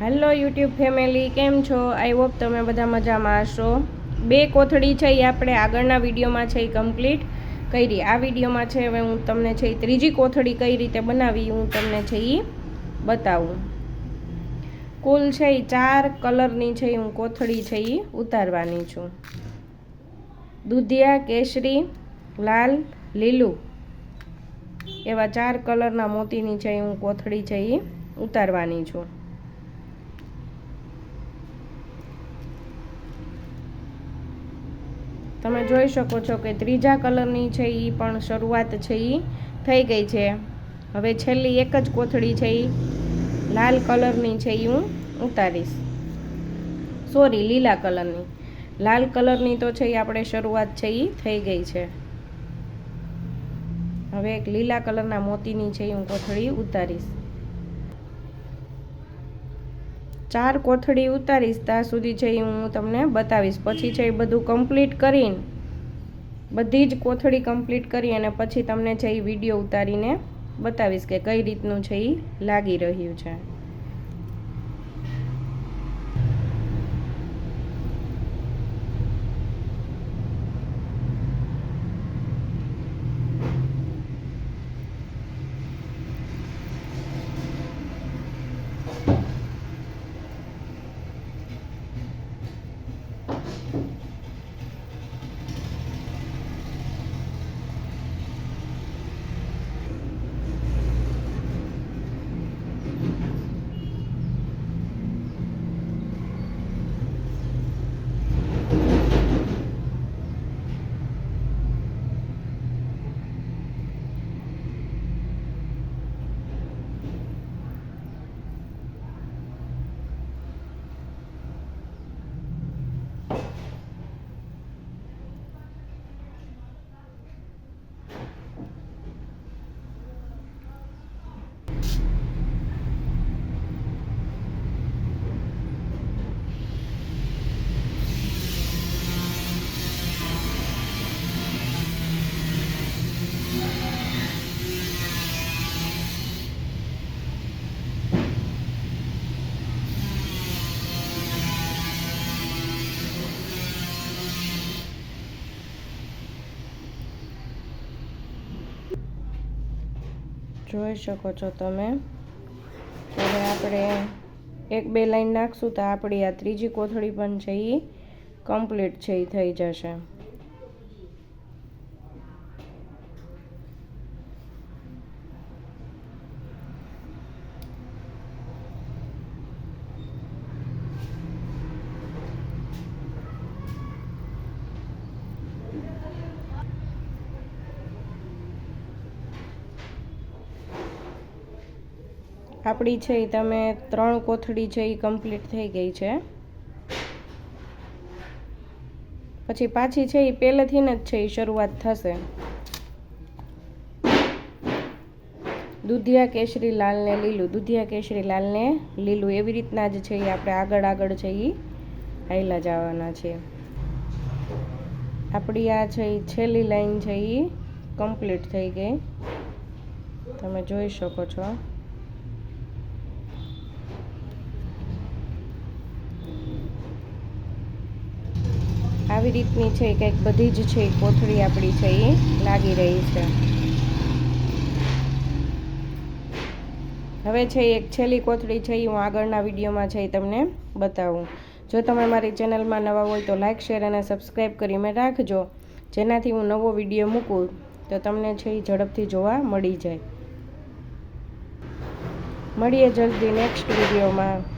Hello YouTube family, કેમ છો? I hope તમે બધા મજામાં હશો. બે કોથળી છે, એ આપણે આગળના વિડીયોમાં છે એ કમ્પ્લીટ કરી. આ વિડીયોમાં છે, હવે હું તમને છે એ ત્રીજી કોથળી કઈ રીતે બનાવી હું તમને છે એ બતાવું. કુલ છે એ ચાર કલરની છે, હું કોથળી છે એ ઉતારવાની છું. દૂધિયા, કેસરી, લાલ, લીલું એવા ચાર કલરના મોતીની છે હું કોથળી છે એ ઉતારવાની છું. તમે જોઈ શકો છો કે ત્રીજા કલરની છે એ પણ શરૂઆત છે એ થઈ ગઈ છે. હવે છેલ્લી એક જ કોથળી છે એ લાલ કલરની છે એ હું ઉતારીશ. સોરી લીલા કલરની. લાલ કલરની તો છે એ આપણે શરૂઆત છે એ થઈ ગઈ છે. હવે એક લીલા કલરના મોતીની છે એ હું કોથળી ઉતારીશ. ચાર કોથળી ઉતારીશ, ત્યાં સુધી છે એ હું તમને બતાવીશ. પછી છે એ બધું કમ્પ્લીટ કરીને, બધી જ કોથળી કમ્પ્લીટ કરી અને પછી તમને છે એ વીડિયો ઉતારીને બતાવીશ કે કઈ રીતનું છે એ લાગી રહ્યું છે. જોઈ શકો છો તમે. હવે આપણે એક બે લાઈન નાખશું તો આપણી આ ત્રીજી કોથળી પણ છે એ કમ્પ્લીટ છે એ થઈ જશે. આપણી છે એ તમે ત્રણ કોથળી છે એ કમ્પ્લીટ થઈ ગઈ છે. પછી પાછી છે એ પહેલેથી જ છે એ શરૂઆત થશે. દુધિયા કેસરી લાલને લીલું, દુધિયા કેસરી લાલને લીલું, એવી રીતના જ છે એ આપણે આગળ આગળ છે એ હાઈલા જવાના છે. આપણી આ છે એ છેલ્લી લાઈન છે એ કમ્પ્લીટ થઈ ગઈ. તમે જોઈ શકો છો. આવી રીતની છે કંઈક બધી જ છે, કોથળી આપણી છે એ લાગી રહી છે. હવે છે, એક છેલ્લી કોથળી છે એ હું આગળના વિડીયોમાં છે એ તમને બતાવું. જો તમે મારી ચેનલમાં નવા હોય તો લાઇક શેર અને સબસ્ક્રાઈબ કરી મેં રાખજો. જેનાથી હું નવો વીડિયો મૂકું, તો તમને છે એ ઝડપથી જોવા મળી જાય. મળીએ જલ્દી નેક્સ્ટ વિડીયોમાં.